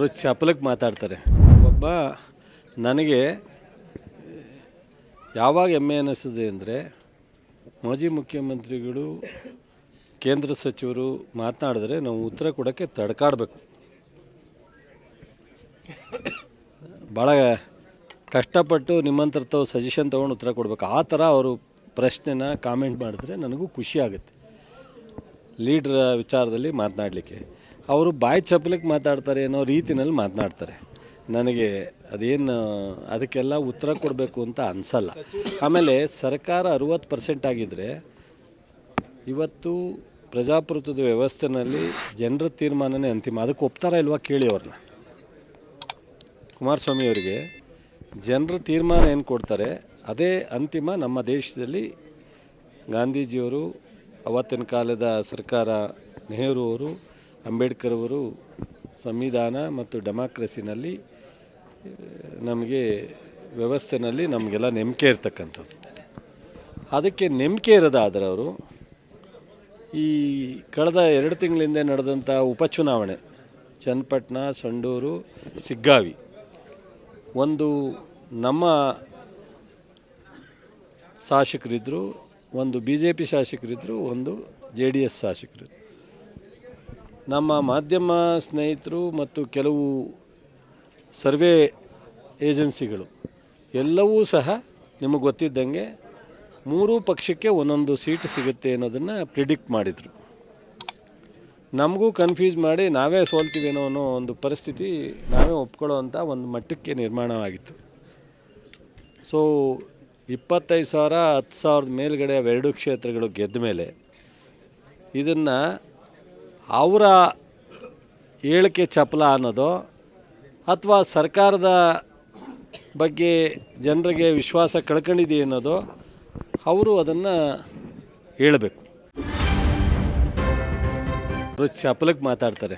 ಅವರು ಚಪಲಕ್ಕೆ ಮಾತಾಡ್ತಾರೆ. ಒಬ್ಬ ನನಗೆ ಯಾವಾಗ ಹೆಮ್ಮೆ ಅನ್ನಿಸಿದೆ ಅಂದರೆ ಮಾಜಿ ಮುಖ್ಯಮಂತ್ರಿಗಳು, ಕೇಂದ್ರ ಸಚಿವರು ಮಾತನಾಡಿದ್ರೆ ನಾವು ಉತ್ತರ ಕೊಡೋಕ್ಕೆ ತಡ್ಕಾಡಬೇಕು. ಭಾಳ ಕಷ್ಟಪಟ್ಟು ನಿಮ್ಮಂತರ ತಾವು ಸಜೆಷನ್ ತೊಗೊಂಡು ಉತ್ತರ ಕೊಡಬೇಕು. ಆ ಥರ ಅವರು ಪ್ರಶ್ನೆನ ಕಾಮೆಂಟ್ ಮಾಡಿದ್ರೆ ನನಗೂ ಖುಷಿ ಆಗುತ್ತೆ. ಲೀಡ್ರ ವಿಚಾರದಲ್ಲಿ ಮಾತನಾಡಲಿಕ್ಕೆ. ಅವರು ಬಾಯಿ ಚಪ್ಪಲಿಕ್ಕೆ ಮಾತಾಡ್ತಾರೆ ಅನ್ನೋ ರೀತಿನಲ್ಲಿ ಮಾತನಾಡ್ತಾರೆ. ನನಗೆ ಅದೇನು, ಅದಕ್ಕೆಲ್ಲ ಉತ್ತರ ಕೊಡಬೇಕು ಅಂತ ಅನಿಸಲ್ಲ. ಆಮೇಲೆ ಸರ್ಕಾರ ಅರುವತ್ತು ಪರ್ಸೆಂಟ್ ಆಗಿದ್ದರೆ ಇವತ್ತು ಪ್ರಜಾಪ್ರಭುತ್ವದ ವ್ಯವಸ್ಥೆನಲ್ಲಿ ಜನರ ತೀರ್ಮಾನನೇ ಅಂತಿಮ. ಅದಕ್ಕೆ ಒಪ್ತಾರ ಇಲ್ವಾ ಕೇಳಿ ಅವ್ರನ್ನ ಕುಮಾರಸ್ವಾಮಿ ಅವರಿಗೆ ಜನರ ತೀರ್ಮಾನ ಏನು ಕೊಡ್ತಾರೆ, ಅದೇ ಅಂತಿಮ ನಮ್ಮ ದೇಶದಲ್ಲಿ ಗಾಂಧೀಜಿಯವರು, ಅವತ್ತಿನ ಕಾಲದ ಸರ್ಕಾರ ನೆಹರು ಅವರು ಅಂಬೇಡ್ಕರ್ ಅವರು ಸಂವಿಧಾನ ಮತ್ತು ಡೆಮಾಕ್ರಸಿನಲ್ಲಿ ನಮಗೆ ವ್ಯವಸ್ಥೆನಲ್ಲಿ ನಮಗೆಲ್ಲ ನಂಬಿಕೆ ಇರ್ತಕ್ಕಂಥದ್ದು. ಅದಕ್ಕೆ ನಂಬಿಕೆ ಇರೋದಾದ್ರೆ ಅವರು, ಈ ಕಳೆದ ಎರಡು ತಿಂಗಳಿಂದ ನಡೆದಂಥ ಉಪಚುನಾವಣೆ, ಚನ್ನಪಟ್ಟಣ, ಸಂಡೂರು, ಸಿಗ್ಗಾವಿ, ಒಂದು ನಮ್ಮ ಶಾಸಕರಿದ್ದರು ಒಂದು ಬಿ ಜೆ ಪಿ ಶಾಸಕರಿದ್ದರು ಒಂದು ಜೆ ಡಿ ಎಸ್ ಶಾಸಕರಿದ್ದರು ನಮ್ಮ ಮಾಧ್ಯಮ ಸ್ನೇಹಿತರು ಮತ್ತು ಕೆಲವು ಸರ್ವೆ ಏಜೆನ್ಸಿಗಳು ಎಲ್ಲವೂ ಸಹ ನಿಮಗೆ ಗೊತ್ತಿದ್ದಂಗೆ ಮೂರೂ ಪಕ್ಷಕ್ಕೆ ಒಂದೊಂದು ಸೀಟ್ ಸಿಗುತ್ತೆ ಅನ್ನೋದನ್ನು ಪ್ರಿಡಿಕ್ಟ್ ಮಾಡಿದರು. ನಮಗೂ ಕನ್ಫ್ಯೂಸ್ ಮಾಡಿ ನಾವೇ ಸೋಲ್ತೀವೇನೋ ಅನ್ನೋ ಒಂದು ಪರಿಸ್ಥಿತಿ ನಾವೇ ಒಪ್ಕೊಳ್ಳೋ ಅಂಥ ಒಂದು ಮಟ್ಟಕ್ಕೆ ನಿರ್ಮಾಣವಾಗಿತ್ತು. ಸೊ ಇಪ್ಪತ್ತೈದು ಸಾವಿರ, ಹತ್ತು ಸಾವಿರದ ಮೇಲುಗಡೆ ಅವೆರಡು ಕ್ಷೇತ್ರಗಳು ಗೆದ್ದ ಮೇಲೆ ಇದನ್ನು ಅವರ ಹೇಳಿಕೆ ಚಪಲ ಅನ್ನೋದು ಅಥವಾ ಸರ್ಕಾರದ ಬಗ್ಗೆ ಜನರಿಗೆ ವಿಶ್ವಾಸ ಕಳ್ಕೊಂಡಿದೆ ಅನ್ನೋದು ಅವರು ಅದನ್ನು ಹೇಳಬೇಕು. ಅವರು ಚಪಲಕ್ಕೆ ಮಾತಾಡ್ತಾರೆ.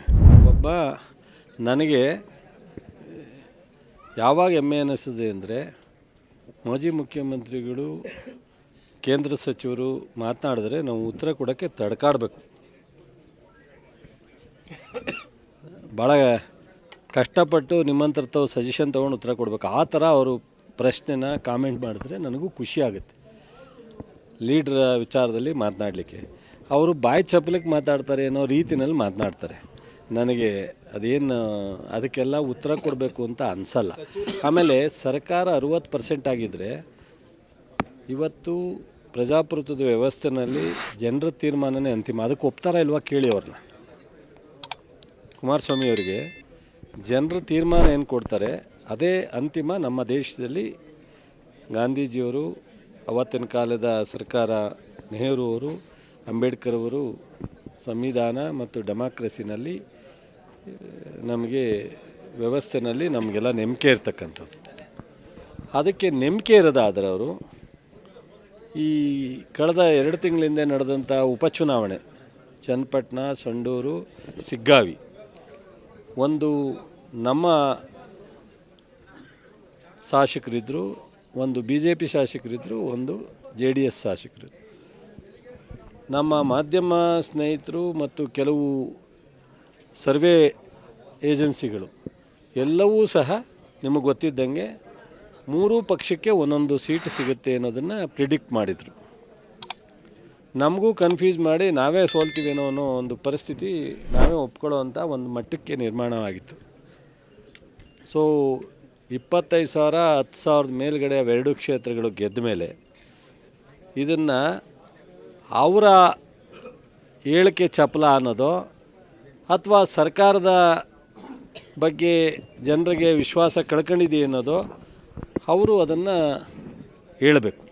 ಒಬ್ಬ ನನಗೆ ಯಾವಾಗ ಹೆಮ್ಮೆ ಅನ್ನಿಸಿದೆ ಅಂದರೆ ಮಾಜಿ ಮುಖ್ಯಮಂತ್ರಿಗಳು, ಕೇಂದ್ರ ಸಚಿವರು ಮಾತನಾಡಿದ್ರೆ ನಾವು ಉತ್ತರ ಕೊಡೋಕ್ಕೆ ತಡ್ಕಾಡಬೇಕು. ಭಾಳ ಕಷ್ಟಪಟ್ಟು ನಿಮ್ಮಂತರ ತಾವು ಸಜೆಷನ್ ತೊಗೊಂಡು ಉತ್ತರ ಕೊಡಬೇಕು. ಆ ಥರ ಅವರು ಪ್ರಶ್ನೆನ ಕಾಮೆಂಟ್ ಮಾಡಿದ್ರೆ ನನಗೂ ಖುಷಿ ಆಗುತ್ತೆ. ಲೀಡ್ರ ವಿಚಾರದಲ್ಲಿ ಮಾತನಾಡಲಿಕ್ಕೆ. ಅವರು ಬಾಯಿ ಚಪ್ಪಲಿಕ್ಕೆ ಮಾತಾಡ್ತಾರೆ ಅನ್ನೋ ರೀತಿನಲ್ಲಿ ಮಾತನಾಡ್ತಾರೆ. ನನಗೆ ಅದೇನು, ಅದಕ್ಕೆಲ್ಲ ಉತ್ತರ ಕೊಡಬೇಕು ಅಂತ ಅನಿಸಲ್ಲ. ಆಮೇಲೆ ಸರ್ಕಾರ ಅರುವತ್ತು ಪರ್ಸೆಂಟ್ ಆಗಿದ್ದರೆ ಇವತ್ತು ಪ್ರಜಾಪ್ರಭುತ್ವದ ವ್ಯವಸ್ಥೆನಲ್ಲಿ ಜನರ ತೀರ್ಮಾನನೇ ಅಂತಿಮ. ಅದಕ್ಕೆ ಒಪ್ತಾರ ಇಲ್ವಾ ಕೇಳಿ ಅವ್ರನ್ನ? ಕುಮಾರಸ್ವಾಮಿ ಅವರಿಗೆ ಜನರ ತೀರ್ಮಾನ ಏನು ಕೊಡ್ತಾರೆ, ಅದೇ ಅಂತಿಮ ನಮ್ಮ ದೇಶದಲ್ಲಿ ಗಾಂಧೀಜಿಯವರು, ಅವತ್ತಿನ ಕಾಲದ ಸರ್ಕಾರ ನೆಹರು ಅವರು, ಅಂಬೇಡ್ಕರ್ ಅವರು ಸಂವಿಧಾನ ಮತ್ತು ಡೆಮಾಕ್ರಸಿನಲ್ಲಿ, ನಮಗೆ ವ್ಯವಸ್ಥೆನಲ್ಲಿ ನಮಗೆಲ್ಲ ನಂಬಿಕೆ ಇರ್ತಕ್ಕಂಥದ್ದು. ಅದಕ್ಕೆ ನಂಬಿಕೆ ಇರೋದಾದ್ರೆ ಅವರು ಈ ಕಳೆದ ಎರಡು ತಿಂಗಳಿಂದ ನಡೆದಂಥ ಉಪಚುನಾವಣೆ, ಚನ್ನಪಟ್ಟಣ, ಸಂಡೂರು, ಸಿಗ್ಗಾವಿ. ಒಂದು ನಮ್ಮ ಶಾಸಕರಿದ್ದರು ಒಂದು ಬಿ ಜೆ ಪಿ ಶಾಸಕರಿದ್ದರು ಒಂದು ಜೆ ಡಿ ಎಸ್ ಶಾಸಕರು. ನಮ್ಮ ಮಾಧ್ಯಮ ಸ್ನೇಹಿತರು ಮತ್ತು ಕೆಲವು ಸರ್ವೆ ಏಜೆನ್ಸಿಗಳು, ಎಲ್ಲವೂ ಸಹ ನಿಮಗೆ ಗೊತ್ತಿದ್ದಂಗೆ ಮೂರೂ ಪಕ್ಷಕ್ಕೆ ಒಂದೊಂದು ಸೀಟ್ ಸಿಗುತ್ತೆ ಅನ್ನೋದನ್ನು ಪ್ರಿಡಿಕ್ಟ್ ಮಾಡಿದರು. ನಮಗೂ ಕನ್ಫ್ಯೂಸ್ ಮಾಡಿ ನಾವೇ ಸೋಲ್ತೀವೇನೋ ಅನ್ನೋ ಒಂದು ಪರಿಸ್ಥಿತಿ ನಾವೇ ಒಪ್ಕೊಳ್ಳೋ ಅಂಥ ಒಂದು ಮಟ್ಟಕ್ಕೆ ನಿರ್ಮಾಣವಾಗಿತ್ತು. ಸೊ ಇಪ್ಪತ್ತೈದು ಸಾವಿರ, ಹತ್ತು ಸಾವಿರದ ಮೇಲುಗಡೆ ಎರಡು ಕ್ಷೇತ್ರಗಳು ಗೆದ್ದ ಮೇಲೆ ಇದನ್ನು ಅವರ ಹೇಳಿಕೆ ಚಪಲ ಅನ್ನೋದು ಅಥವಾ ಸರ್ಕಾರದ ಬಗ್ಗೆ ಜನರಿಗೆ ವಿಶ್ವಾಸ ಕಳ್ಕೊಂಡಿದೆ ಅನ್ನೋದು ಅವರು ಅದನ್ನು ಹೇಳಬೇಕು.